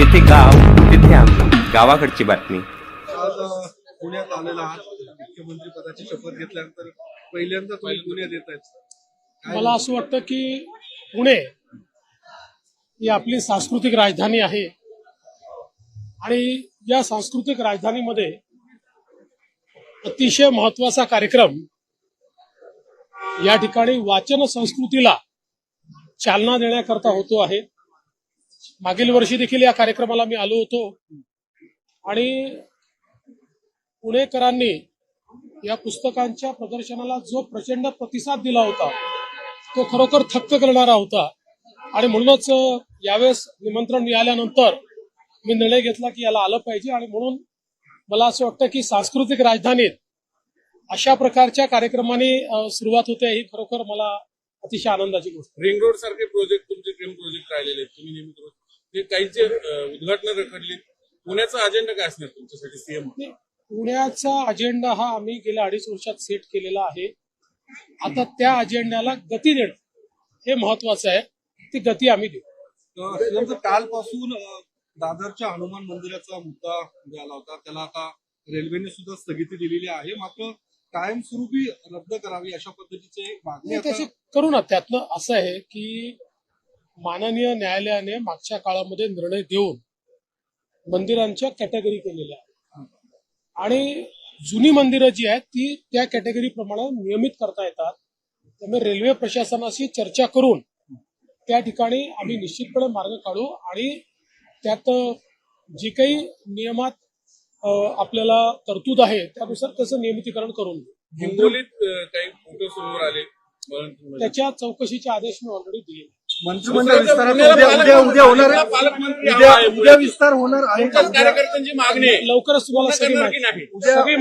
जिथे गाव तिथे आम्ही गावाकडची बातमी. अ, पुण्यात आलेला आहात. मुख्यमंत्री पदाची शपथ घेतल्यानंतर पहिल्यांदा तुम्ही पुण्यात येत आहेत. मला असं वाटतं की पुणे ही आपली सांस्कृतिक राजधानी आहे. आणि या सांस्कृतिक राजधानीमध्ये अतिशय महत्त्वाचा कार्यक्रम या ठिकाणी वाचन संस्कृतीला चालना देण्याकरता होतो आहे. मागील वर्षी देखील या कार्यक्रमाला मी आलो होतो. आणि पुणेकरांनी या पुस्तकांच्या प्रदर्शनाला जो प्रचंड प्रतिसाद दिला होता तो खरोखर थक्क करणारा होता. आणि म्हणूनच यावेळेस निमंत्रण मिळाल्यानंतर मी निर्णय घेतला की याला आलं पाहिजे. आणि म्हणून मला असं वाटतं की सांस्कृतिक राजधानीत अशा प्रकारच्या कार्यक्रमाने सुरुवात होते ही खरोखर मला अतिशय आनंदाची गोष्ट रिंग रोड सारखे प्रोजेक्ट तुमचे ड्रीम प्रोजेक्ट राहिलेले तुम्ही नेहमी ते काहींचे उद्घाटन रखडली पुण्याचा अजेंडा काय असणार तुमच्यासाठी सीएम पुण्याचा अजेंडा हा आम्ही गेल्या अडीच वर्षात सेट केलेला आहे. आता त्या अजेंड्याला गती देणं हे महत्वाचं आहे. ती गती आम्ही देऊ. कालपासून दादरच्या हनुमान मंदिराचा मुद्दा आला होता. त्याला आता रेल्वेने सुद्धा स्थगिती दिलेली आहे. मात्र कायमस्वरूपी रद्द करावी अशा पद्धतीचे मागणी करू ना. त्यातनं असं आहे की माननीय न्यायालयाने मागच्या काळामध्ये निर्णय देऊन मंदिरांच्या कॅटेगरी केलेल्या आहेत. आणि जुनी मंदिरं जी आहेत ती त्या कॅटेगरी प्रमाणे नियमित करता येतात. त्यामुळे रेल्वे प्रशासनाशी चर्चा करून त्या ठिकाणी आम्ही निश्चितपणे मार्ग काढू आणि त्यात जी काही नियमात आपल्याला तरतूद आहे त्यानुसार त्याचं नियमितीकरण करून घेऊ. हिंगोलीत काही फोटो समोर आले. त्याच्या चौकशीचे आदेश मी ऑलरेडी दिले मंत्रिमंडळ पुण्याला उद्या उद्या होणार आहे. उद्या. विस्तार होणार आहे. कार्यकर्त्यांची मागणी आहे. लवकरच तुम्हाला सगळी माहिती